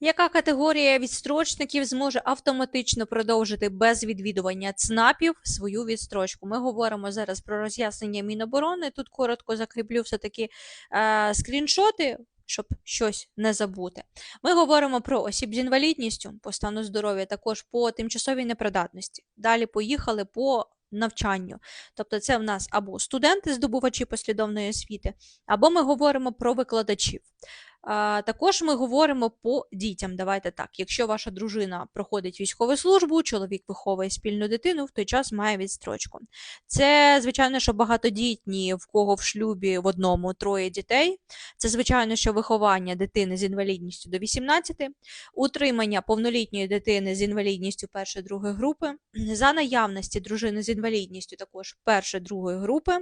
Яка категорія відстрочників зможе автоматично продовжити без відвідування ЦНАПів свою відстрочку? Ми говоримо зараз про роз'яснення Міноборони. Тут коротко закріплю все-таки е, скріншоти, щоб щось не забути. Ми говоримо про осіб з інвалідністю по стану здоров'я, також по тимчасовій непридатності. Далі поїхали по навчанню. Тобто це в нас або студенти, здобувачі послідовної освіти, або ми говоримо про викладачів. Також ми говоримо по дітям. Давайте так. Якщо ваша дружина проходить військову службу, чоловік виховує спільну дитину, в той час має відстрочку. Це, звичайно, що багатодітні, в кого в шлюбі в одному троє дітей. Це, звичайно, що виховання дитини з інвалідністю до 18, утримання повнолітньої дитини з інвалідністю першої другої групи, за наявності дружини з інвалідністю також першої другої групи.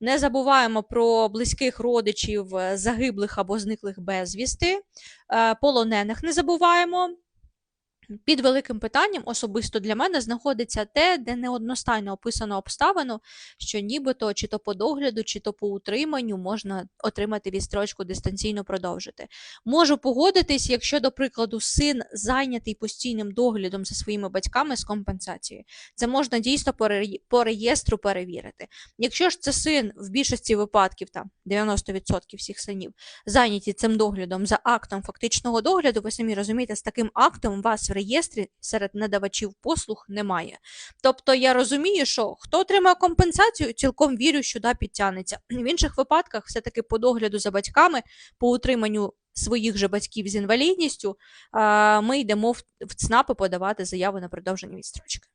Не забуваємо про близьких родичів загиблих або зниклих безвісти, е, полонених не забуваємо. Під великим питанням особисто для мене знаходиться те, де неодностайно описано обставину, що нібито чи то по догляду, чи то по утриманню можна отримати відстрочку дистанційно продовжити. Можу погодитись, якщо, до прикладу, син зайнятий постійним доглядом за своїми батьками з компенсацією. Це можна дійсно по реєстру перевірити. Якщо ж це син в більшості випадків, там 90% всіх синів, зайняті цим доглядом за актом фактичного догляду, ви самі розумієте, з таким актом вас реєстрі серед надавачів послуг немає. Тобто я розумію, що хто отримає компенсацію, цілком вірю, що да, підтягнеться. В інших випадках, все-таки по догляду за батьками, по утриманню своїх же батьків з інвалідністю, ми йдемо в ЦНАПи подавати заяву на продовження відстрочки.